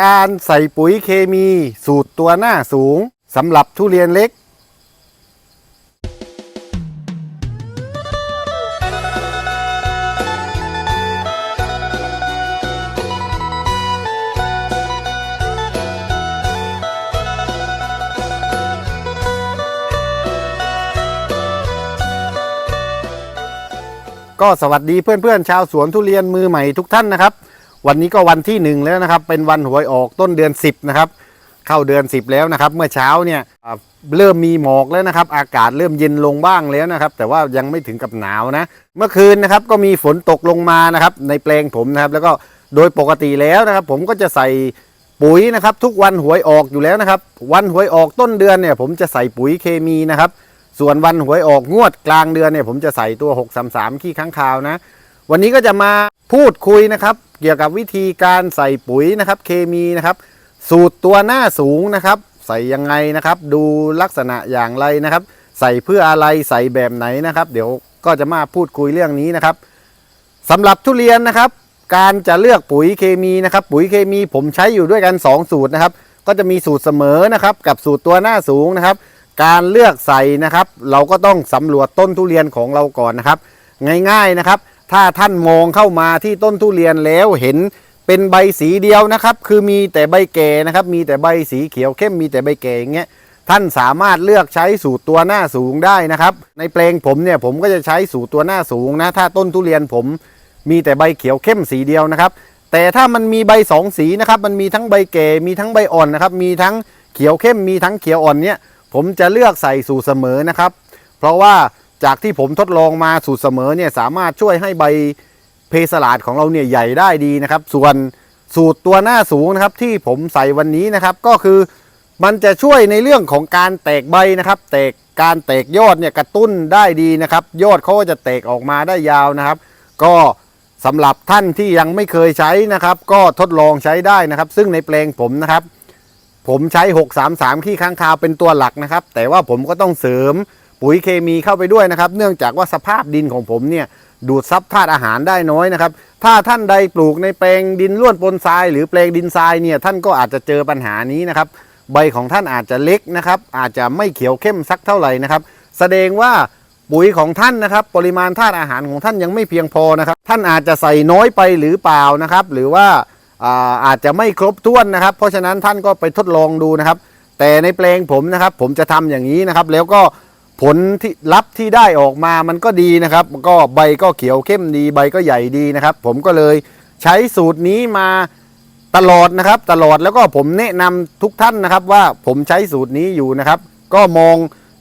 การใส่ปุ๋ยเคมีสูตรตัวหน้าสูงสำหรับทุเรียนเล็ก ก็สวัสดีเพื่อนๆชาวสวนทุเรียนมือใหม่ทุกท่านนะครับ วันนี้ก็วันที่หนึ่งแล้วนะครับ เป็นวันหวยออกต้นเดือน 10 นะครับ เข้าเดือน 10 แล้วนะครับ เมื่อเช้าเนี่ยเริ่มมีหมอกแล้วนะครับ อากาศเริ่มเย็นลงบ้างแล้วนะครับ แต่ว่ายังไม่ถึงกับหนาวนะ เมื่อคืนนะครับก็มีฝนตกลงมานะครับ ในแปลงผมนะครับ แล้วก็โดยปกติแล้วนะครับ ผมก็จะใส่ปุ๋ยนะครับ ทุกวันหวยออกอยู่แล้วนะครับ วันหวยออกต้นเดือนเนี่ย ผมจะใส่ปุ๋ยเคมีนะครับ ส่วนวันหวยออกงวดกลางเดือนเนี่ย ผมจะใส่ตัว 633 ขี้ค้างคาวนะ วันนี้ก็จะมาพูดคุยนะครับ เกี่ยวกับวิธีการใส่ปุ๋ยนะครับ เคมีนะครับ สูตรตัวหน้าสูงนะครับ ใส่ยังไงนะครับ ดูลักษณะอย่างไรนะครับ ใส่เพื่ออะไรใส่แบบไหนนะครับ เดี๋ยวก็จะมาพูดคุยเรื่องนี้นะครับสำหรับทุเรียนนะครับ การจะเลือกปุ๋ยเคมีนะครับ ปุ๋ยเคมีผมใช้อยู่ด้วยกัน 2 สูตรนะครับ ก็จะมีสูตรเสมอนะครับกับสูตรตัวหน้าสูงนะครับ การเลือกใส่นะครับ เราก็ต้องสำรวจต้นทุเรียนของเราก่อนนะครับ ง่ายๆนะครับ ถ้าท่านมองเข้ามาที่ต้นทุเรียนแล้วเห็นเป็นใบสีเดียวนะครับ คือมีแต่ใบแก่นะครับ มีแต่ใบสีเขียวเข้มมีแต่ใบแก่อย่างเงี้ยท่านสามารถเลือกใช้สูตรตัวหน้าสูงได้นะครับ ในแปลงผมเนี่ยผมก็จะใช้สูตรตัวหน้าสูงนะ ถ้าต้นทุเรียนผมมีแต่ใบเขียวเข้มสีเดียวนะครับ แต่ถ้ามันมีใบสองสีนะครับ มันมีทั้งใบแก่มีทั้งใบอ่อนนะครับ มีทั้งเขียวเข้มมีทั้งเขียวอ่อนเนี่ยผมจะเลือกใส่สูตรเสมอนะครับ เพราะว่า จากที่ผมทดลองมาสูตรเสมอเนี่ยสามารถช่วยให้ใบเพสลาดของเราเนี่ยใหญ่ได้ดีนะครับ ส่วนสูตรตัวหน้าสูงนะครับที่ผมใส่วันนี้นะครับ ก็คือมันจะช่วยในเรื่องของการแตกใบนะครับ แตกการแตกยอดเนี่ยกระตุ้นได้ดีนะครับ ยอดเขาก็จะแตกออกมาได้ยาวนะครับ ก็สำหรับท่านที่ยังไม่เคยใช้นะครับ ก็ทดลองใช้ได้นะครับ ซึ่งในแปลงผมนะครับ ผมใช้ 633 ขี้ค้างคาวเป็นตัวหลักนะครับ แต่ว่าผมก็ต้องเสริม ปุ๋ยเคมีเข้าไปด้วยนะครับ เนื่องจากว่าสภาพดินของผมเนี่ยดูดซับธาตุอาหารได้น้อยนะครับ ถ้าท่านใดปลูกในแปลงดินล้วนปนทราย หรือแปลงดินทรายเนี่ยท่านก็อาจจะเจอปัญหานี้นะครับ ใบของท่านอาจจะเล็กนะครับ อาจจะไม่เขียวเข้มสักเท่าไหร่นะครับ แสดงว่าปุ๋ยของท่านนะครับ ปริมาณธาตุอาหารของท่านยังไม่เพียงพอนะครับ ท่านอาจจะใส่น้อยไปหรือเปล่านะครับ หรือว่าอาอาจจะไม่ครบถ้วนนะครับ เพราะฉะนั้นท่านก็ไปทดลองดูนะครับ แต่ในแปลงผมนะครับ ผมจะทำอย่างนี้นะครับ แล้วก็ ผลที่รับที่ได้ออกมามันก็ดีนะครับ ก็ใบก็เขียวเข้มดีใบก็ใหญ่ดีนะครับ ผมก็เลยใช้สูตรนี้มาตลอดนะครับ ตลอดแล้วก็ผมแนะนำทุกท่านนะครับว่าผมใช้สูตรนี้อยู่นะครับ ก็มอง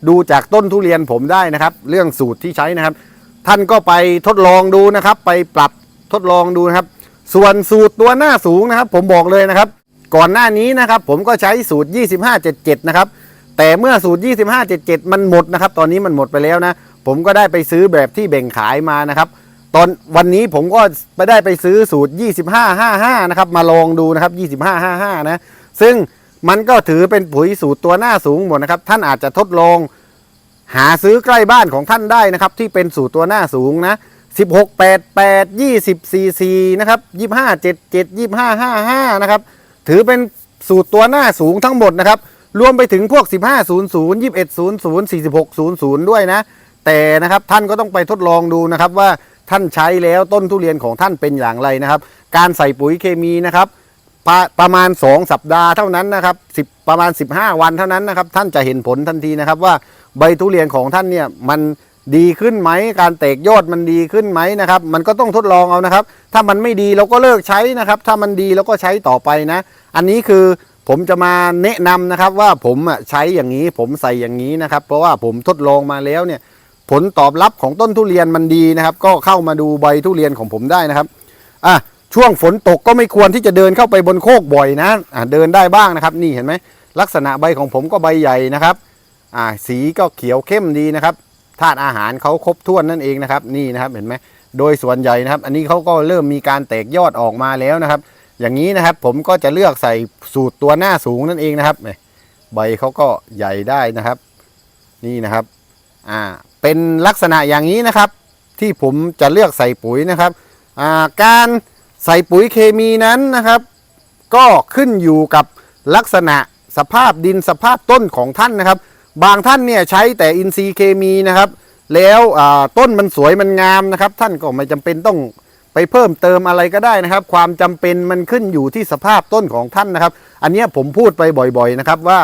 ดูจากต้นทุเรียนผมได้นะครับ เรื่องสูตรที่ใช้นะครับ ท่านก็ไปทดลองดูนะครับ ไปปรับทดลองดูนะครับ ส่วนสูตรตัวหน้าสูงนะครับ ผมบอกเลยนะครับ ก่อนหน้านี้นะครับ ผมก็ใช้สูตร 2577 นะครับ แต่เมื่อสูตร 2577 มันหมดนะครับ ตอนนี้มันหมดไปแล้วนะ ผมก็ได้ไปซื้อแบบที่แบ่งขายมานะครับ ตอนวันนี้ผมก็ไปได้ไปซื้อสูตร 2555 นะครับ มาลองดูนะครับ 2555 นะ ซึ่งมันก็ถือเป็นปุ๋ยสูตรตัวหน้าสูงหมดนะครับ ท่านอาจจะทดลอง หาซื้อใกล้บ้านของท่านได้นะครับ ที่เป็นสูตรตัวหน้าสูงนะ16 8 8 20 44 นะครับ 25 77 25 55 นะครับ ถือเป็นสูตรตัวหน้าสูงทั้งหมดนะครับ รวมไปถึงพวก 15 00 21 00 46 00 ด้วยนะ แต่นะครับท่านก็ต้องไปทดลองดูนะครับว่าท่านใช้แล้วต้นทุเรียนของท่านเป็นอย่างไรนะครับ การใส่ปุ๋ยเคมีนะครับประประมาณ 2 สัปดาห์เท่านั้นนะครับ10 ประมาณ 15 วันเท่านั้นนะครับ ท่านจะเห็นผลทันทีนะครับว่าใบทุเรียนของท่านเนี่ยมันดีขึ้นไหมการแตกยอดมันดีขึ้นไหมนะครับ มันก็ต้องทดลองเอานะครับ ถ้ามันไม่ดีเราก็เลิกใช้นะครับ ถ้ามันดีเราก็ใช้ต่อไปนะ อันนี้คือ ผมจะมาแนะนำนะครับว่าผมใช้อย่างนี้ผมใส่อย่างนี้นะครับ เพราะว่าผมทดลองมาแล้วเนี่ย ผลตอบรับของต้นทุเรียนมันดีนะครับ ก็เข้ามาดูใบทุเรียนของผมได้นะครับอะช่วงฝนตกก็ไม่ควรที่จะเดินเข้าไปบนโคกบ่อยนะอะเดินได้บ้างนะครับ นี่เห็นไหมลักษณะใบของผมก็ใบใหญ่นะครับอ่าสีก็เขียวเข้มดีนะครับธาตุอาหารเขาครบถ้วนนั่นเองนะครับ นี่นะครับเห็นไหมโดยส่วนใหญ่นะครับ อันนี้เขาก็เริ่มมีการแตกยอดออกมาแล้วนะครับ อย่างนี้นะครับ ผมก็จะเลือกใส่สูตรตัวหน้าสูงนั่นเองนะครับใบเขาก็ใหญ่ได้นะครับ นี่นะครับอ่าเป็นลักษณะอย่างนี้นะครับ ที่ผมจะเลือกใส่ปุ๋ยนะครับอ่าการใส่ปุ๋ยเคมีนั้นนะครับ ก็ขึ้นอยู่กับลักษณะสภาพดินสภาพต้นของท่านนะครับ บางท่านเนี่ยใช้แต่อินทรีย์เคมีนะครับ แล้วต้นมันสวยมันงามนะครับ ท่านก็ไม่จำเป็นต้อง ไปเพิ่มเติมอะไรก็ได้นะครับ ความจำเป็นมันขึ้นอยู่ที่สภาพต้นของท่านนะครับ อันนี้ผมพูดไปบ่อยๆนะครับว่า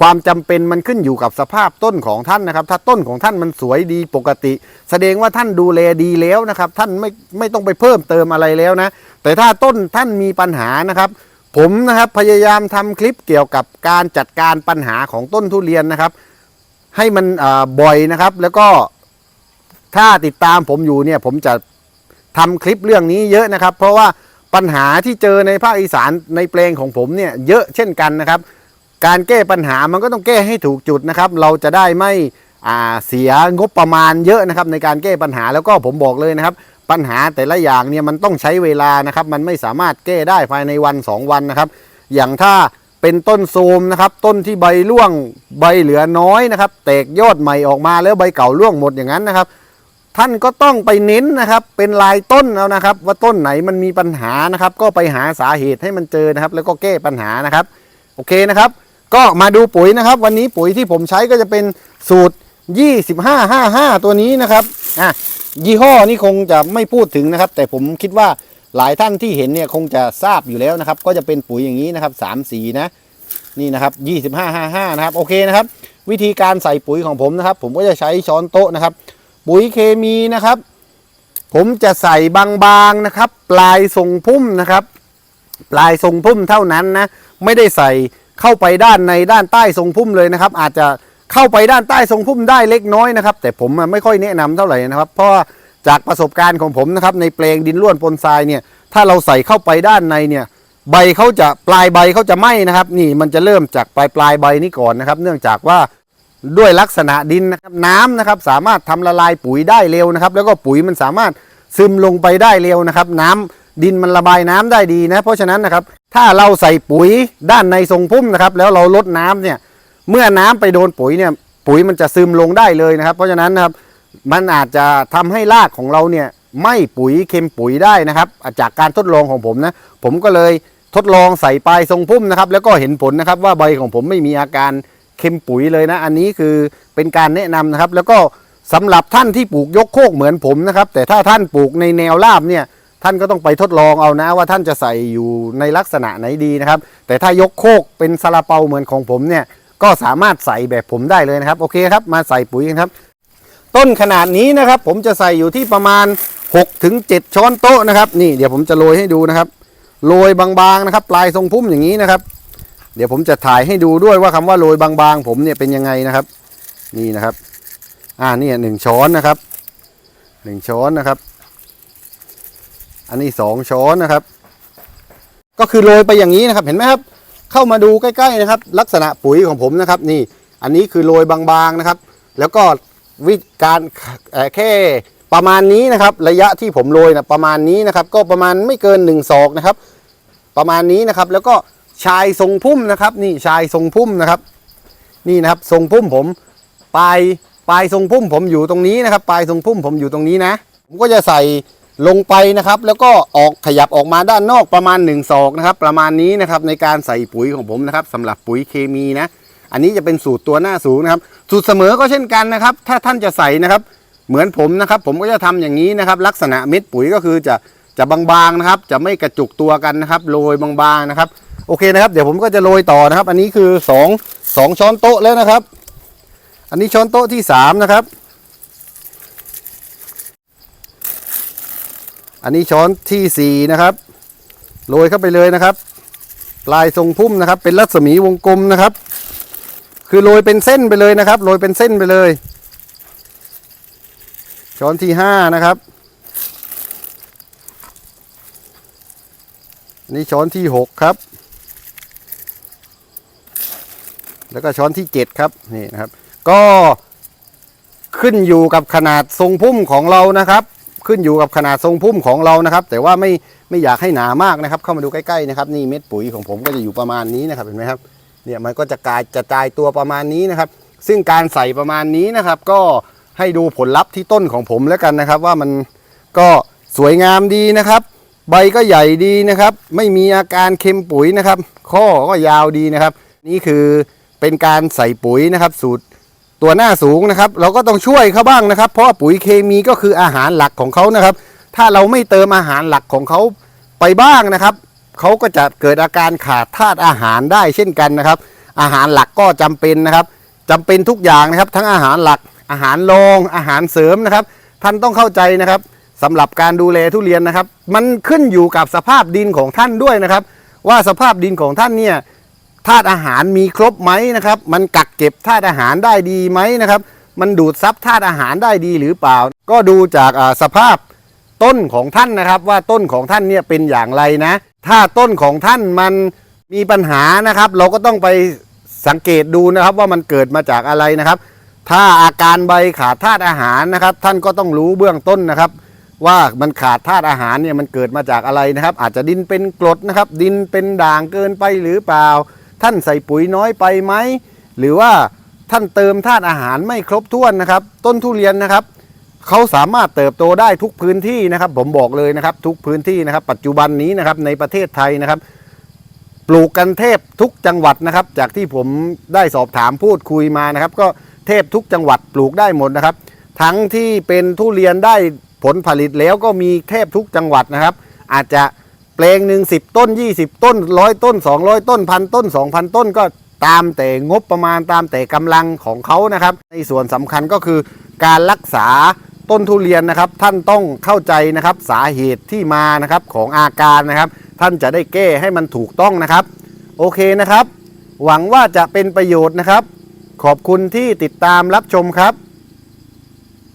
ความจำเป็นมันขึ้นอยู่กับสภาพต้นของท่านนะครับ ถ้าต้นของท่านมันสวยดีปกติ แสดงว่าท่านดูแลดีแล้วนะครับ ท่านไม่ไม่ต้องไปเพิ่มเติมอะไรแล้วนะ แต่ถ้าต้นท่านมีปัญหานะครับ ผมนะครับพยายามทำคลิปเกี่ยวกับการจัดการปัญหาของต้นทุเรียนนะครับ ให้มันบ่อยนะครับ แล้วก็ถ้าติดตามผมอยู่เนี่ยผมจะ ทำคลิปเรื่องนี้เยอะนะครับ เพราะว่าปัญหาที่เจอในภาคอีสานในแปลงของผมเนี่ยเยอะเช่นกันนะครับ การแก้ปัญหามันก็ต้องแก้ให้ถูกจุดนะครับ เราจะได้ไม่เสียงบประมาณเยอะนะครับ ในการแก้ปัญหาแล้วก็ผมบอกเลยนะครับ ปัญหาแต่ละอย่างเนี่ยมันต้องใช้เวลานะครับ มันไม่สามารถแก้ได้ภายในวัน 2 วันนะครับ อย่างถ้าเป็นต้นโทมนะครับ ต้นที่ใบร่วงใบเหลือน้อยนะครับ แตกยอดใหม่ออกมาแล้วใบเก่าร่วงหมดอย่างนั้นนะครับ ท่านก็ต้องไปเน้นนะครับ เป็นลายต้นเอานะครับ ว่าต้นไหนมันมีปัญหานะครับ ก็ไปหาสาเหตุให้มันเจอนะครับ แล้วก็แก้ปัญหานะครับ โอเคนะครับ ก็มาดูปุ๋ยนะครับ วันนี้ปุ๋ยที่ผมใช้ก็จะเป็นสูตร 2555 ตัวนี้นะครับอะยี่ห้อนี่คงจะไม่พูดถึงนะครับ แต่ผมคิดว่าหลายท่านที่เห็นเนี่ยคงจะทราบอยู่แล้วนะครับ ก็จะเป็นปุ๋ยอย่างนี้นะครับสามสีนะนี่นะครับ2555 นะครับโอเคนะครับ วิธีการใส่ปุ๋ยของผมนะครับ ผมก็จะใช้ช้อนโต๊ะนะครับ ปุ๋ยเคมีนะครับ ผมจะใส่บางๆนะครับ ปลายทรงพุ่มนะครับ ปลายทรงพุ่มเท่านั้นนะ ไม่ได้ใส่เข้าไปด้านในด้านใต้ทรงพุ่มเลยนะครับ อาจจะเข้าไปด้านใต้ทรงพุ่มได้เล็กน้อยนะครับ แต่ผมไม่ค่อยแนะนำเท่าไหร่นะครับ เพราะจากประสบการณ์ของผมนะครับ ในแปลงดินร่วนปนทรายเนี่ย ถ้าเราใส่เข้าไปด้านในเนี่ยใบเขาจะปลายใบเขาจะไหม้นะครับ นี่มันจะเริ่มจากปลายปลายใบนี้ก่อนนะครับ เนื่องจากว่า ด้วยลักษณะดินนะครับน้ำนะครับสามารถทำละลายปุ๋ยได้เร็วนะครับ แล้วก็ปุ๋ยมันสามารถซึมลงไปได้เร็วนะครับ น้ำดินมันระบายน้ำได้ดีนะ เพราะฉะนั้นนะครับ ถ้าเราใส่ปุ๋ยด้านในทรงพุ่มนะครับ แล้วเราลดน้ำเนี่ยเมื่อน้ำไปโดนปุ๋ยเนี่ยปุ๋ยมันจะซึมลงได้เลยนะครับ เพราะฉะนั้นนะครับมันอาจจะทำให้รากของเราเนี่ยไม่ปุ๋ยเค็มปุ๋ยได้นะครับ จากการทดลองของผมนะผมก็เลยทดลองใส่ปลายทรงพุ่มนะครับ แล้วก็เห็นผลนะครับว่าใบของผมไม่มีอาการ เค็มปุ๋ยเลยนะ อันนี้คือเป็นการแนะนำนะครับ แล้วก็สำหรับท่านที่ปลูกยกโคกเหมือนผมนะครับ แต่ถ้าท่านปลูกในแนวราบเนี่ย ท่านก็ต้องไปทดลองเอานะ ว่าท่านจะใส่อยู่ในลักษณะไหนดีนะครับ แต่ถ้ายกโคกเป็นซาลาเปาเหมือนของผมเนี่ย ก็สามารถใส่แบบผมได้เลยนะครับ โอเคครับ มาใส่ปุ๋ยกันครับ ต้นขนาดนี้นะครับ ผมจะใส่อยู่ที่ประมาณ6ถึง7ช้อนโต๊ะนะครับ นี่เดี๋ยวผมจะโรยให้ดูนะครับ โรยบางๆนะครับ ปลายทรงพุ่มอย่างนี้นะครับ เดี๋ยวผมจะถ่ายให้ดูด้วยว่าคำว่าโรยบางๆ ผมเนี่ยเป็นยังไงนะครับ นี่นะครับ อ่านี่หนึ่งช้อนนะครับหนึ่งช้อนนะครับ อันนี้สองช้อนนะครับ ก็คือโรยไปอย่างนี้นะครับ เห็นไหมครับ เข้ามาดูใกล้ๆนะครับ ลักษณะปุ๋ยของผมนะครับ นี่ อันนี้คือโรยบางๆนะครับ แล้วก็วิธีการแค่ประมาณนี้นะครับ ระยะที่ผมโรยนะประมาณนี้นะครับ ก็ประมาณไม่เกินหนึ่งศอกนะครับ ประมาณนี้นะครับ แล้วก็ ชายทรงพุ่มนะครับ นี่ชายทรงพุ่มนะครับ นี่นะครับทรงพุ่มผมปลายปลายทรงพุ่มผมอยู่ตรงนี้นะครับ ปลายทรงพุ่มผมอยู่ตรงนี้นะ ผมก็จะใส่ลงไปนะครับ แล้วก็ออกขยับออกมาด้านนอกประมาณ1ศอกนะครับ ประมาณนี้นะครับในการใส่ปุ๋ยของผมนะครับสำหรับปุ๋ยเคมีนะ อันนี้จะเป็นสูตรตัวหน้าสูงนะครับ สูตรเสมอก็เช่นกันนะครับ ถ้าท่านจะใส่นะครับ เหมือนผมนะครับ ผมก็จะทำอย่างนี้นะครับ ลักษณะเม็ดปุ๋ยก็คือจะจะบางๆนะครับ จะไม่กระจุกตัวกันนะครับโรยบางๆนะครับ โอเคนะครับ เดี๋ยวผมก็จะโรยต่อนะครับ อันนี้คือสองสองช้อนโต๊ะแล้วนะครับ อันนี้ช้อนโต๊ะที่สามนะครับ อันนี้ช้อนที่สี่นะครับโรยเข้าไปเลยนะครับปลายทรงพุ่มนะครับ เป็นรัศมีวงกลมนะครับ คือโรยเป็นเส้นไปเลยนะครับโรยเป็นเส้นไปเลย ช้อนที่ห้านะครับอันนี้ช้อนที่หกครับ แล้วก็ช้อนที่เจ็ดครับนี่นะครับ ก็ขึ้นอยู่กับขนาดทรงพุ่มของเรานะครับ ขึ้นอยู่กับขนาดทรงพุ่มของเรานะครับ แต่ว่าไม่ไม่อยากให้หนามากนะครับ เข้ามาดูใกล้ๆนะครับนี่เม็ดปุ๋ยของผมก็จะอยู่ประมาณนี้นะครับเห็นไหมครับเนี่ยมันก็จะกลายจะตายตัวประมาณนี้นะครับ ซึ่งการใส่ประมาณนี้นะครับ ก็ให้ดูผลลัพธ์ที่ต้นของผมแล้วกันนะครับ ว่ามันก็สวยงามดีนะครับ ใบก็ใหญ่ดีนะครับ ไม่มีอาการเค็มปุ๋ยนะครับ ข้อก็ยาวดีนะครับ นี่คือ เป็นการใส่ปุ๋ยนะครับ สูตรตัวหน้าสูงนะครับ เราก็ต้องช่วยเขาบ้างนะครับ เพราะปุ๋ยเคมีก็คืออาหารหลักของเขานะครับ ถ้าเราไม่เติมอาหารหลักของเขาไปบ้างนะครับเขาก็จะเกิดอาการขาดธาตุอาหารได้เช่นกันนะครับ อาหารหลักก็จำเป็นนะครับจำเป็นทุกอย่างนะครับ ทั้งอาหารหลักอาหารรองอาหารเสริมนะครับ ท่านต้องเข้าใจนะครับสำหรับการดูแลทุเรียนนะครับ มันขึ้นอยู่กับสภาพดินของท่านด้วยนะครับ ว่าสภาพดินของท่านเนี่ย ธาตุอาหารมีครบไหมนะครับ มันกักเก็บธาตุอาหารได้ดีไหมนะครับ มันดูดซับธาตุอาหารได้ดีหรือเปล่า ก็ดูจากสภาพต้นของท่านนะครับ ว่าต้นของท่านเนี่ยเป็นอย่างไรนะ ถ้าต้นของท่านมันมีปัญหานะครับ เราก็ต้องไปสังเกตดูนะครับว่ามันเกิดมาจากอะไรนะครับ ถ้าอาการใบขาดธาตุอาหารนะครับ ท่านก็ต้องรู้เบื้องต้นนะครับ ว่ามันขาดธาตุอาหารเนี่ยมันเกิดมาจากอะไรนะครับ อาจจะดินเป็นกรดนะครับ ดินเป็นด่างเกินไปหรือเปล่า ท่านใส่ปุ๋ยน้อยไปไหมหรือว่าท่านเติมธาตุอาหารไม่ครบถ้วนนะครับ ต้นทุเรียนนะครับเขาสามารถเติบโตได้ทุกพื้นที่นะครับ ผมบอกเลยนะครับ ทุกพื้นที่นะครับ ปัจจุบันนี้นะครับในประเทศไทยนะครับ ปลูกกันเทพทุกจังหวัดนะครับ จากที่ผมได้สอบถามพูดคุยมานะครับ ก็เทพทุกจังหวัดปลูกได้หมดนะครับ ทั้งที่เป็นทุเรียนได้ผลผลิตแล้วก็มีเทพทุกจังหวัดนะครับ อาจจะ แปลงหนึ่งสิบต้น20ต้นร้อยต้น200ต้นพันต้น2,000ต้นก็ตามแต่งบประมาณตามแต่กำลังของเขานะครับ ในส่วนสำคัญก็คือการรักษาต้นทุเรียนนะครับ ท่านต้องเข้าใจนะครับสาเหตุที่มานะครับของอาการนะครับ ท่านจะได้แก้ให้มันถูกต้องนะครับ โอเคนะครับ หวังว่าจะเป็นประโยชน์นะครับ ขอบคุณที่ติดตามรับชมครับ